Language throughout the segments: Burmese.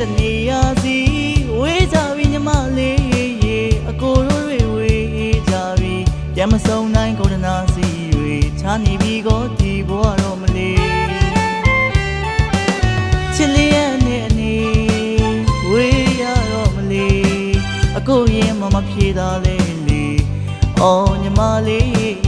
တဲ့တနေရာစီဝေးကြပြီညမလေးရေအကိုတို့တွေဝေးကြပြီပြန်မဆုံးနိုင်ကုန်တနာစီ၍ချာနေပြီကိုဒီဘဝတော့မလေးချစ်လျက်နဲ့အနေဝေးရတော့မလေးအကိုရင်မမဖြေတာလေလေအော်ညမလေး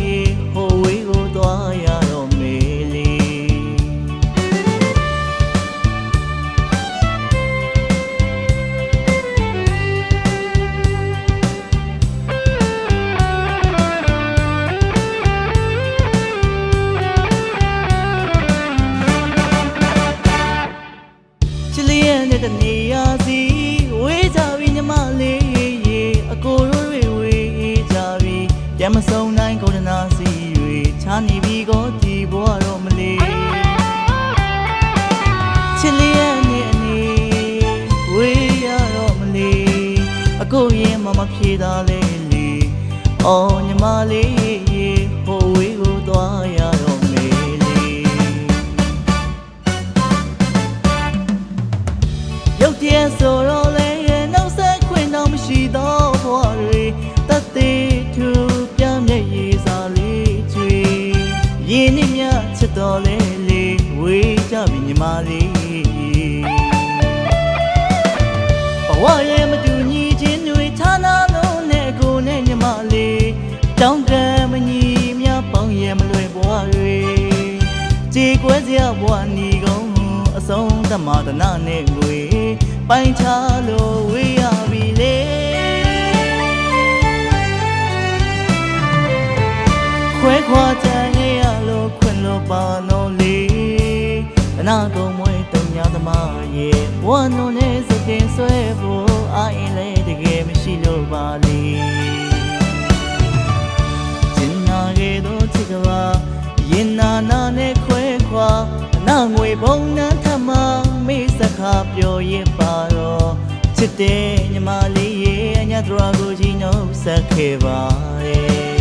ကိုရင်မမဖြေသားလေလေအော်ညီမလေးဟိုဝေးကိုသွားရတော့မေလေရုပ်တရက်ဆိုတော့လေနှုတ်ဆက်ခွင့်တော့မရှိတော့ဘဝတွေတသေးထူပြမျက်ရည်စာလေးချွေရင်းနှီးမြချစ်တော်လေလေဝေးကြပြီညီမလေးဘဝရဲ့ ကြေကွဲစရာဘဝနီကုန်အဆုံးသမာဒနာနဲ့ငွေပိုင်ချလို့ဝေးရပြီလေခွဲခွာကြရဲ့ရလို့ခွင်လို့ပါတော့လေအနာကုန်မွေတုံညာသမားရဲ့ဘဝနုံနဲ့ မေးစကားပြောရင်ပါတော့ချစ်တဲ့ညီမလေးရဲ့အညာတော်ကိုကြီးနှုတ်ဆက်ခဲ့ပါရဲ့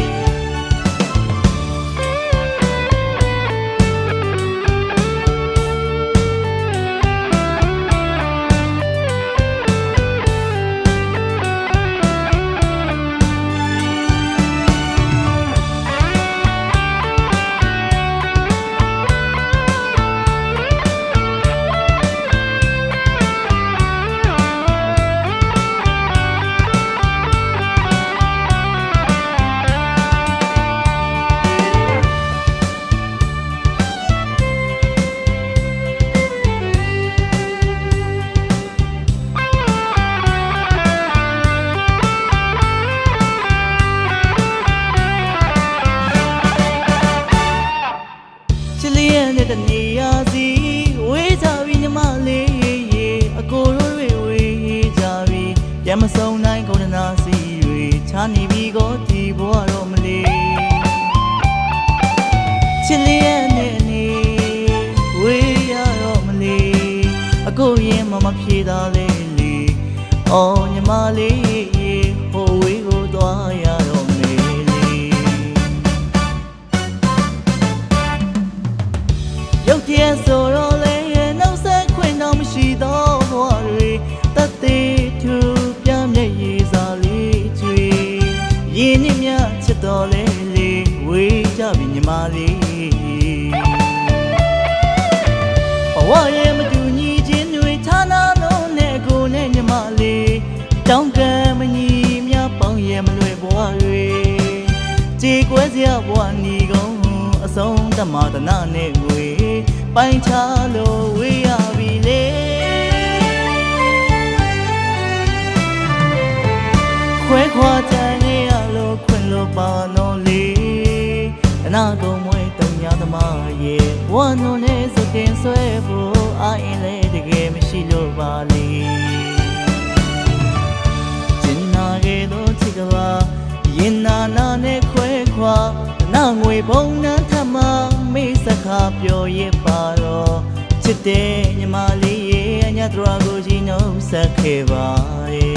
မဆုံးနိုင်ကုန်းနာစီတွေချာနေပြီကိုဒီဘွားတော့မလေးချစ်လေးရဲ့နဲ့အနေဝေးရတော့မလေးအကိုရင်မမဖြေသားလေလေအော်ညီမလေး ဝရဲ့မတူညီခြင်းတွေဌာနလုံးနဲ့ကိုယ်နဲ့ညီမလေးတောင်းကမညီမြပေါင်းရဲ့မလွယ်ဘဝတွေကြေကွဲစရာဘဝနီကုန်အဆုံးသမာဒနာနဲ့ငွေပိုင်ချလို့ဝေးရပြီလေခွဲခွာကြနေရလို့ခွင်လို့ပါတော့လေအနာကုန်မွေတုံညာသမားရဲ့ဝမ်းနုံနဲ့ စကင်ဆွဲဖို့အာရင်လေတကယ်မရှိလို့ပါလေကျင်နာခဲ့သောချစ်ကပါရင်နာနာနဲ့ခွဲခွာနာငွေဘုံနှံထမမေးစကားပြောရင်ပါတော့ချစ်တဲ့ညီမလေးရဲ့အညာတော်ကိုကြီးနှုတ်ဆက်ခဲ့ပါရဲ့